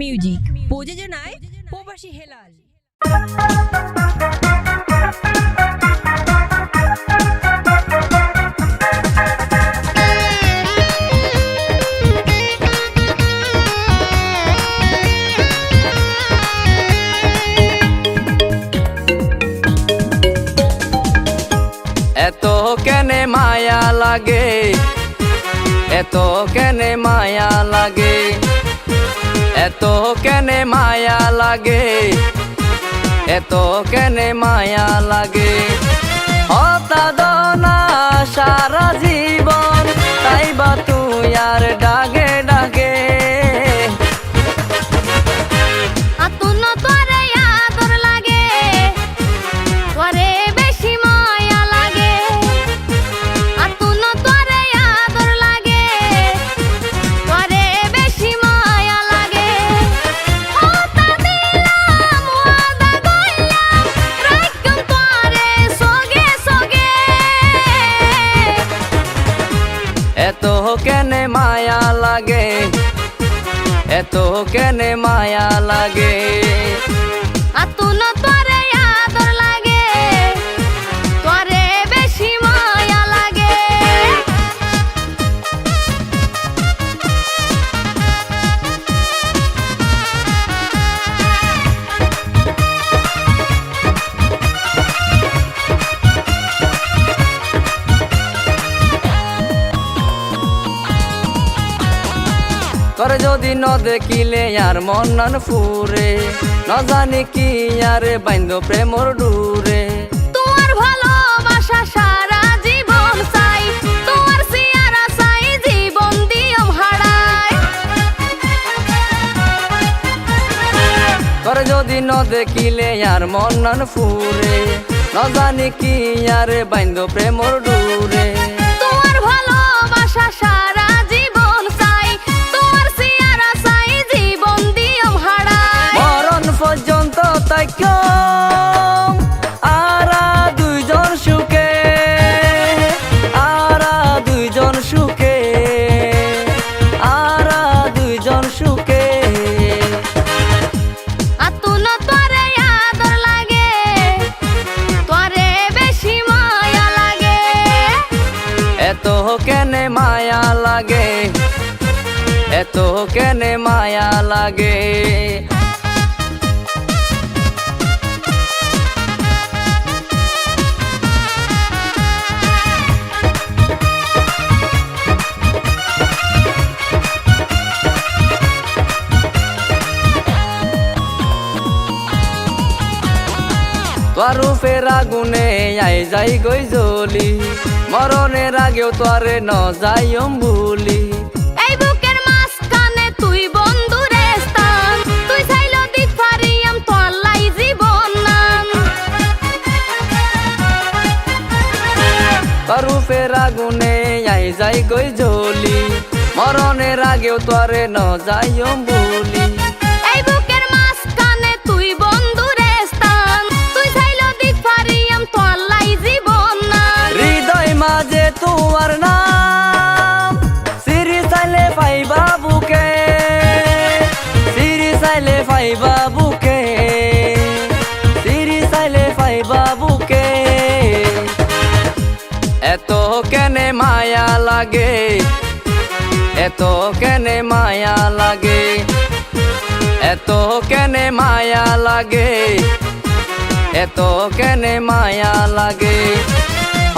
Music প্রযোজনায় প্রবাসী হেলাল। এত কেনে মায়া লাগে এত কেনে মায়া লাগে। এত কেনে মায়া লাগে? এত কেনে মায়া লাগে? হতাদনা সারা জীবন তাই বা তুই আর ডাগে এত কেনে মায়া লাগে? এত কেনে মায়া লাগে? আতুন করে যদি ন দেখিলে আর মন নান ফুরে ন জানি কি আরে বাইন্দ প্রেমর ডুরে। তোমার ভালোবাসা সারা জীবন চাই তোমার সিয়ারা চাই জীবন হারাই। করে যদি ন দেখিলে আর মন নান ফুরে ন জানি কি আরে বাইন্দ প্রেমর ডুরে। আরা দুইজন সুখে আরা দুইজন সুখে আরা দুইজন সুখে। এত কেনে মায়া লাগে এত কেনে মায়া লাগে। তোর ফের আগুনে আই যাই গই জ্বলি। মরণের আগেও তোরে ন যাইম ভুলি এই বুকের মাঝখানে তুই বন্ধুরে স্থান। তুই চাইল দিক পারিয়াম তোর লাই জীবন নাম। তোর আগুনে আই যাই গই জ্বলি। মরণের আগেও তোরে ন যাইম ভুলি চাইলে পাই বাবুকে সিরি চাইলে পাই বাবুকে এত কেনে মায়া লাগে, এত কেনে মায়া লাগে, এত কেনে মায়া লাগে, এত কেনে মায়া লাগে।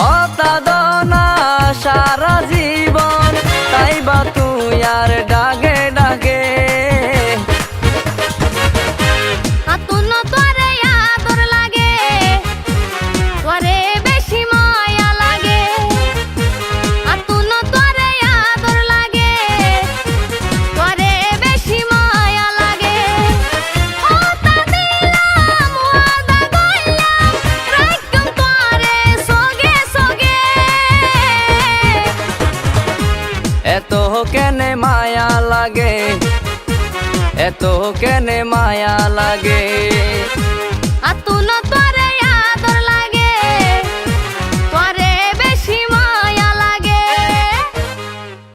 হতাদনা সারা জীবন এত কেনে মায়া লাগে?